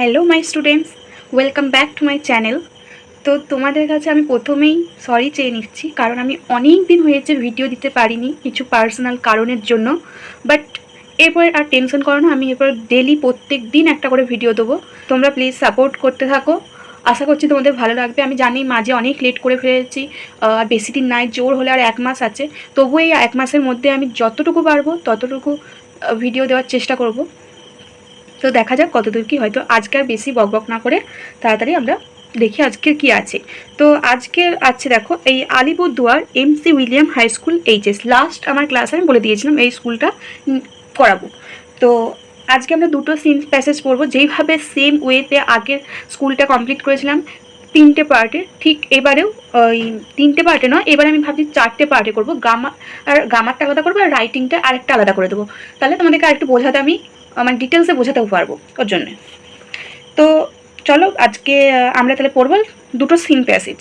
Hello my students welcome back to my channel তো তোমাদের কাছে আমি প্রথমেই সরি চেয়ে নিচ্ছি, কারণ আমি অনেক দিন হয়েছে ভিডিও দিতে পারিনি কিছু পার্সোনাল কারণের জন্য। বাট এরপর আর টেনশন করো না, আমি এরপর ডেলি প্রত্যেক দিন একটা করে ভিডিও দেবো। তোমরা প্লিজ সাপোর্ট করতে থাকো। আশা করছি তোমাদের ভালো লাগবে। আমি জানি মাঝে অনেক লেট করে ফেলেছি বেশি দিন নাই, জোর হলে আর এক মাস আছে। তবু এই এক মাসের মধ্যে আমি যতটুকু পারব, ততটুকু ভিডিও দেওয়ার চেষ্টা করব। তো দেখা যাক কতদূর কি হয়তো আজকে আর বেশি বকবক না করে তাড়াতাড়ি আমরা দেখি আজকের কি আছে। তো আজকের আছে দেখো এই Alipurduar M C William high school HS last আমার ক্লাসে আমি বলে দিয়েছিলাম এই স্কুলটা করাবো। তো আজকে আমরা দুটো সিন প্যাসেজ পড়ব। যেইভাবে সেম ওয়েতে আগের স্কুলটা কমপ্লিট করেছিলাম, তিনটে পার্টে ঠিক এবারেও, ওই তিনটে পার্টে নয়, এবারে আমি ভাবছি চারটে পার্টে করব। গামা, আর গামারটা আলাদা করব আর রাইটিংটা আরেকটা আলাদা করে দেবো। তাহলে তোমাদেরকে আরেকটু বোঝাতে আমি আমার ডিটেলসে বোঝাতেও পারব ওর জন্যে। তো চলো আজকে আমরা তাহলে পড়ব দুটো সিন প্যাসেজ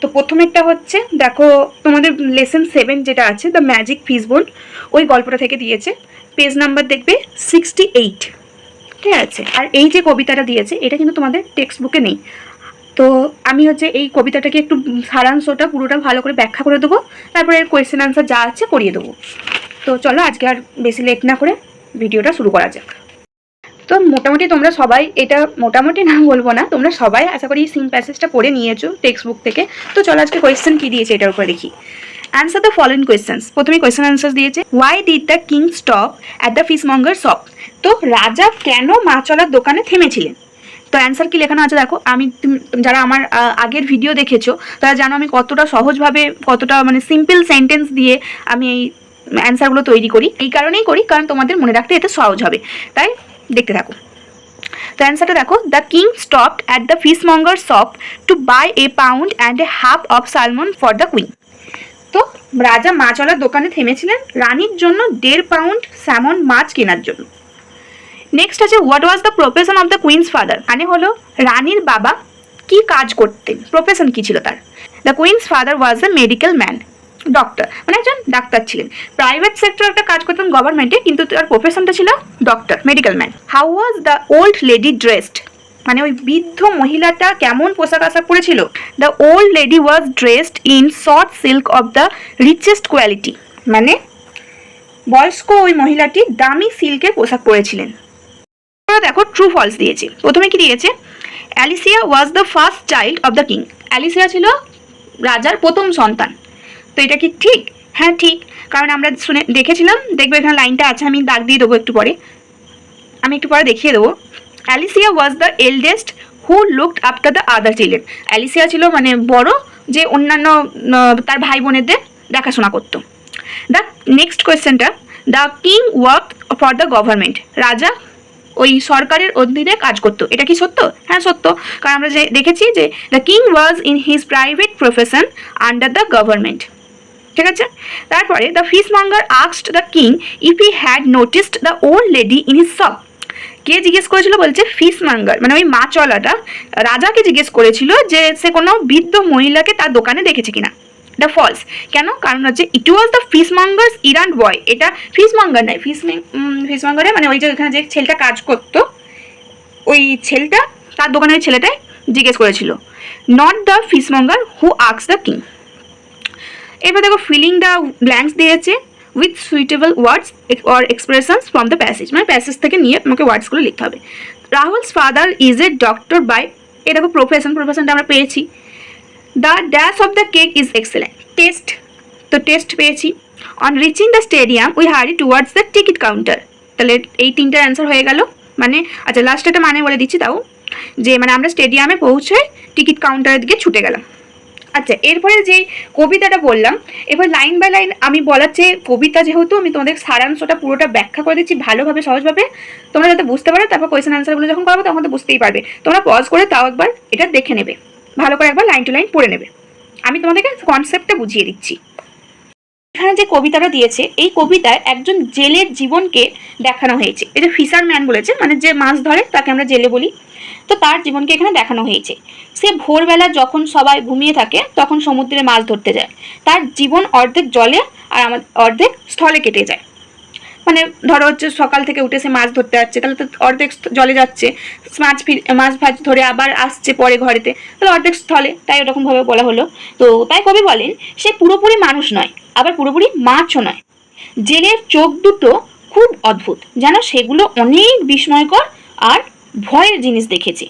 তো প্রথমেরটা হচ্ছে, দেখো তোমাদের লেসন সেভেন যেটা আছে দ্য ম্যাজিক ফিসবোন ওই গল্পটা থেকে দিয়েছে। পেজ নাম্বার দেখবে সিক্সটি এইট ঠিক আছে? আর এই যে কবিতাটা দিয়েছে, এটা কিন্তু তোমাদের টেক্সট বুকে নেই। তো আমি হচ্ছে এই কবিতাটাকে একটু সারাংশটা পুরোটা ভালো করে ব্যাখ্যা করে দেবো, তারপরে কোয়েশ্চেন আনসার যা আছে করিয়ে দেবো। তো চলো আজকে আর বেশি লেট না করে ভিডিওটা শুরু করা যাক। তো মোটামুটি তোমরা সবাই এটা মোটামুটি না বলব না, তোমরা সবাই আশা করি সিন প্যাসেজটা পড়ে নিয়েছো টেক্সট বুক থেকে। তো চলো আজকে কোয়েশ্চেন কি দিয়েছে এটার উপরে দেখি। অ্যান্সার দ্য ফলোইং কোয়েশ্চেন্স প্রথমে কোয়েশ্চেন অ্যান্সার দিয়েছে why did the king stop at the fishmonger shop তো রাজা কেন মাছলার দোকানে থেমেছিলেন? তো অ্যান্সার কি লেখানো আছে দেখো, আমি যারা আমার আগের ভিডিও দেখেছ, তারা জানো আমি কতটা সহজভাবে, কতটা মানে সিম্পল সেন্টেন্স দিয়ে আমি এই অ্যান্সারগুলো তৈরি করি। এই কারণেই করি, কারণ তোমাদের মনে রাখতে এতে সহজ হবে। তাই দেখতে থাকো। তো অ্যান্সারটা দেখো the king stopped at the fishmonger shop to buy a pound and a half of salmon for the queen তো রাজা মাছওয়ালার দোকানে থেমেছিলেন রানীর জন্য দেড় পাউন্ড স্যামন মাছ কেনার জন্য। নেক্সট আছে what was the profession of the queen's father মানে হলো রানীর বাবা কি কাজ করতেন। প্রফেশন কি ছিল তার? The queen's father was a medical man doctor মানে একজন ডাক্তার ছিলেন। প্রাইভেট সেক্টর একটা কাজ করতেন গভর্নমেন্টে কিন্তু তার প্রফেশনটা ছিল doctor medical man how was the old lady dressed মানে ওই বৃদ্ধ মহিলাটা কেমন পোশাক আশাক পরেছিল? The old lady was dressed in short silk of the richest quality মানে বয়স্ক ওই মহিলাটি দামি সিল্কের পোশাক পরেছিলেন। দেখো ট্রু ফলস দিয়েছে। প্রথমে কি দিয়েছে? Alicia was the first child of the king Alicia ছিল রাজার প্রথম সন্তান। তো এটা কি ঠিক? হ্যাঁ ঠিক। কারণ আমরা শুনে, দেখেছিলাম, দেখবে এখানে লাইনটা আছে, আমি দাগ দিয়ে দেবো একটু পরে। আমি একটু পরে দেখিয়ে দেবো। Alicia was the eldest who looked after the other children Alicia ছিল মানে বড়, যে অন্যান্য তার ভাই বোনেদের দেখাশোনা করতো। দ্য নেক্সট কোয়েশ্চেনটা, the king work for the government. রাজা ওই সরকারের অধীনে কাজ করতো। এটা কি সত্য? হ্যাঁ সত্য। কারণ আমরা যে, দেখেছি যে, the king was in his private profession under the government. ঠিক আছে? তারপরে the fishmonger আক্সড the king if he had noticed the old lady in his shop কে জিজ্ঞেস করেছিল? বলছে ফিস মাঙ্গার মানে ওই মাছওয়ালাটা। রাজাকে জিজ্ঞেস করেছিল যে, সে কোনো বৃদ্ধ মহিলাকে তার দোকানে দেখেছে কিনা। দ্য ফলস কেন? কারণ হচ্ছে ইট ওয়াজ দ্য ফিস মাঙ্গার্স ইরান্ড বয় এটা ফিস মাঙ্গার নয়। ফিস ফিস মাঙ্গারে মানে ওই যে এখানে যে ছেলেটা কাজ করতো, ওই ছেলেটা তার দোকানে ওই ছেলেটাই জিজ্ঞেস করেছিল। Not the fishmonger who আক্স দ্য কিং এবার দেখো ফিলিং দ্য ব্ল্যাঙ্কস দিয়েছে with suitable words or expressions from the passage মানে প্যাসেজ থেকে নিয়ে তোমাকে ওয়ার্ডসগুলো লিখতে হবে। Rahul's father is a doctor by a দেখো প্রফেশন প্রফেশনটা আমরা পেয়েছি। The dash of the cake is excellent taste তো টেস্ট পেয়েছি। On reaching the stadium we hurry towards the ticket counter তাহলে এই তিনটার অ্যান্সার হয়ে গেল। মানে আচ্ছা লাস্ট একটা মানে বলে দিচ্ছি তাও। যে মানে আমরা স্টেডিয়ামে পৌঁছে টিকিট কাউন্টারের দিকে ছুটে গেলাম। আচ্ছা এরপরে যেই কবিতাটা বললাম, এবার লাইন বাই লাইন আমি বলার চেয়ে কবিতা যেহেতু আমি তোমাদের সারাংশটা পুরোটা ব্যাখ্যা করে দিচ্ছি ভালোভাবে, সহজভাবে, তোমরা যাতে বুঝতে পারো, তারপর কোয়েশ্চেন আনসারগুলো যখন করব তখন তো বুঝতেই পারবে। তোমরা পজ করে তাও একবার এটা দেখে নেবে। ভালো করে একবার লাইন টু লাইন পড়ে নেবে। আমি তোমাদেরকে কনসেপ্টটা বুঝিয়ে দিচ্ছি। এখানে যে কবিতাটা দিয়েছে, এই কবিতায় একজন জেলের জীবনকে দেখানো হয়েছে। এটা যে ফিশারম্যান বলেছে মানে যে মাছ ধরে তাকে আমরা জেলে বলি। তো তার জীবনকে এখানে দেখানো হয়েছে। সে ভোরবেলা যখন সবাই ঘুমিয়ে থাকে, তখন সমুদ্রে মাছ ধরতে যায়। তার জীবন অর্ধেক জলে আর আমার অর্ধেক স্থলে কেটে যায়। মানে ধরো হচ্ছে সকাল থেকে উঠে সে মাছ ধরতে যাচ্ছে, তাহলে তো অর্ধেক জলে যাচ্ছে। মাছ ফির, মাছ ভাজ ধরে আবার আসছে পরে ঘরেতে, তাহলে অর্ধেক স্থলে। তাই ওরকমভাবে বলা হলো। তো তাই কবি বলেন, সে পুরোপুরি মানুষ নয়, আবার পুরোপুরি মাছও নয়। জেলের চোখ দুটো খুব অদ্ভুত, যেন সেগুলো অনেক বিস্ময়কর আর ভয়ের জিনিস দেখেছে।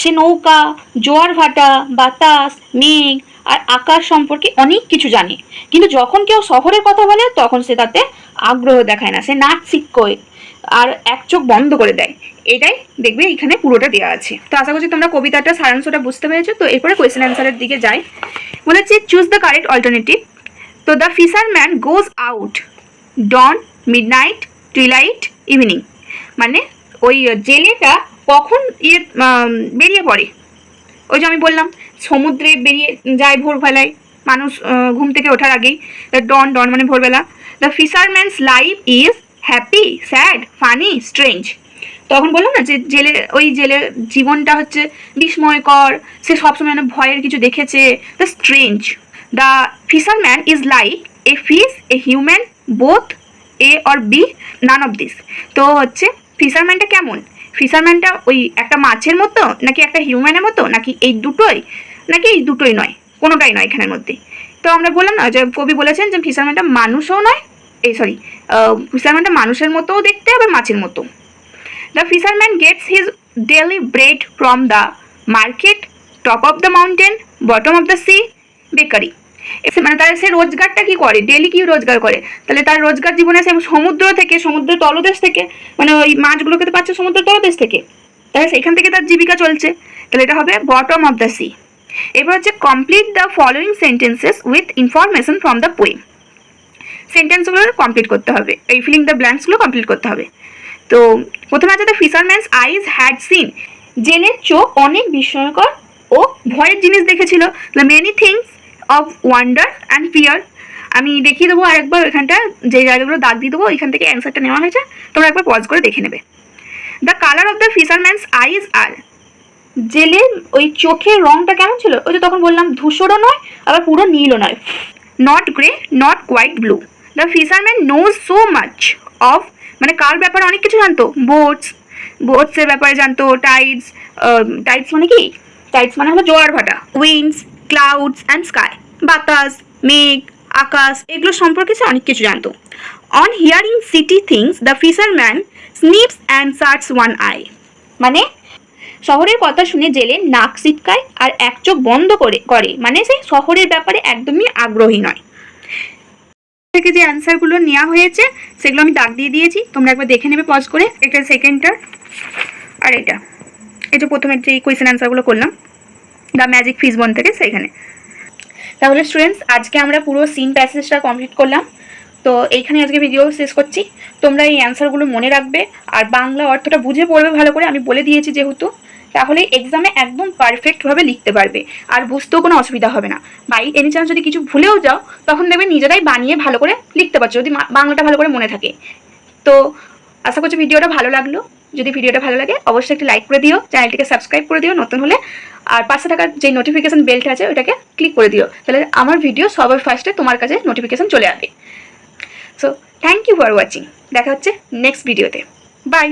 সে নৌকা, জোয়ার ভাটা, বাতাস, মেঘ আর আকাশ সম্পর্কে অনেক কিছু জানে। কিন্তু যখন কেউ শহরের কথা বলে, তখন সে তাতে আগ্রহ দেখায় না। সে নাচ শিক্ষয় আর এক চোখ বন্ধ করে দেয়। এটাই দেখবে এখানে পুরোটা দেওয়া আছে। তো আশা করছি তোমরা কবিতাটা, সারাংশটা বুঝতে পেরেছ। তো এরপরে কোয়েশ্চেন অ্যান্সারের দিকে যাই। বলেছে চুজ দ্য কারেক্ট অল্টারনেটিভ তো the fisherman goes out dawn midnight twilight evening মানে ওই জেলেটা কখন ইয়ে বেরিয়ে পড়ে? ওই যে আমি বললাম, সমুদ্রে বেরিয়ে যায় ভোরবেলায়। মানুষ ঘুম থেকে ওঠার আগেই ডন ডন মানে ভোরবেলা। The fisherman's life is happy sad funny strange তখন বললাম না যে জেলে, ওই জেলের জীবনটা হচ্ছে বিস্ময়কর, সে সবসময় যেন ভয়ের কিছু দেখেছে the strange the fisherman is like a fish a human both A or B none of this তো হচ্ছে ফিশারম্যানটা কেমন? ফিশারম্যানটা ওই একটা মাছের মতো, নাকি একটা হিউম্যানের মতো, নাকি এই দুটোই? নাকি এই দুটোই নয়, কোনোটাই নয় এখানের মধ্যে। তো আমরা বললাম না, যে কবি বলেছেন যে ফিশারম্যানটা মানুষও নয়, এই সরি ফিশারম্যানটা মানুষের মতোও দেখতে, আবার মাছের মতো। The fisherman gets his daily bread from the market top of the mountain bottom of the sea bakery মানে তার সে রোজগারটা কি করে? ডেলি কি রোজগার করে? তাহলে তার রোজগার জীবনে সে সমুদ্র থেকে, সমুদ্রের তলদেশ থেকে মানে ওই মাছগুলোকে তো পাচ্ছে সমুদ্রের তলদেশ থেকে। তাহলে সেখান থেকে তার জীবিকা চলছে। তাহলে এটা হবে বটম অফ দ্য সি এবার হচ্ছে complete the following sentences with information from the poem সেন্টেন্সগুলো complete করতে হবে। এই ফিলিং দ্য ব্ল্যাঙ্কসগুলো কমপ্লিট করতে হবে। তো প্রথমে আছে the fisherman's eyes had seen জেলের চোখ অনেক বিস্ময়কর ও ভয়ের জিনিস দেখেছিল। Many things of wonder and fear আমি দেখিয়ে দেবো আরেকবার এখানটা যে জায়গাগুলো দাগ দিয়ে দেবো, ওইখান থেকে অ্যান্সারটা নেওয়া হয়েছে। তোমরা একবার পজ করে দেখে নেবে। The colour of the fisherman's eyes আর জেলে ওই চোখের রংটা কেমন ছিল? ওই যে তখন বললাম, ধূসরও নয়, আবার পুরো নীলও নয়। Not grey not quite blue the fisherman knows so much of মানে কার ব্যাপারে অনেক কিছু জানতো? বোটস বোটসের ব্যাপারে জানতো টাইডস টাইডস মানে কি? টাইডস মানে হলো জোয়ার ভাটা উইন্ডস ক্লাউডস অ্যান্ড স্কাই বাতাস, মেঘ, আকাশ, এগুলো সম্পর্কে সে অনেক কিছু জানতো। On hearing city things the fisherman sniffs and shuts one eye মানে শহরের কথা শুনে জেলে নাক সিটকায় আর এক চোখ বন্ধ করে করে। মানে সে শহরের ব্যাপারে একদমই আগ্রহী নয়। থেকে যে অ্যান্সারগুলো নেওয়া হয়েছে, সেগুলো আমি দাগ দিয়ে দিয়েছি। তোমরা একবার দেখে নেবে পজ করে। এটা সেকেন্ডটার আর এটা। যে প্রথমে যে কোয়েশ্চেন অ্যান্সারগুলো করলাম। দ্য ম্যাজিক ফিস বন থেকে সেইখানে। তাহলে স্টুডেন্টস আজকে আমরা পুরো সিন প্যাসেজটা কমপ্লিট করলাম। তো এইখানে আজকে ভিডিও শেষ করছি। তোমরা এই অ্যান্সারগুলো মনে রাখবে। আর বাংলা অর্থটা বুঝে পড়বে ভালো করে। আমি বলে দিয়েছি যেহেতু। তাহলে এক্সামে একদম পারফেক্টভাবে লিখতে পারবে। আর বুঝতেও কোনো অসুবিধা হবে না। বাই এনি চান্স যদি কিছু ভুলেও যাও, তখন দেখবে নিজেরাই বানিয়ে ভালো করে লিখতে পারছ। যদি বাংলাটা ভালো করে মনে থাকে। তো আশা করছি ভিডিওটা ভালো লাগল। যদি ভিডিওটা ভালো লাগে, অবশ্যই একটি লাইক করে দিও চ্যানেলটিকে সাবস্ক্রাইব করে দিও, নতুন হলে। আর পাশে থাকার যে নোটিফিকেশান বেলটা আছে, ওটাকে ক্লিক করে দিও। তাহলে আমার ভিডিও সবার ফার্স্টে তোমার কাছে নোটিফিকেশান চলে আসবে। So thank you for watching দেখা হচ্ছে নেক্সট ভিডিওতে বাই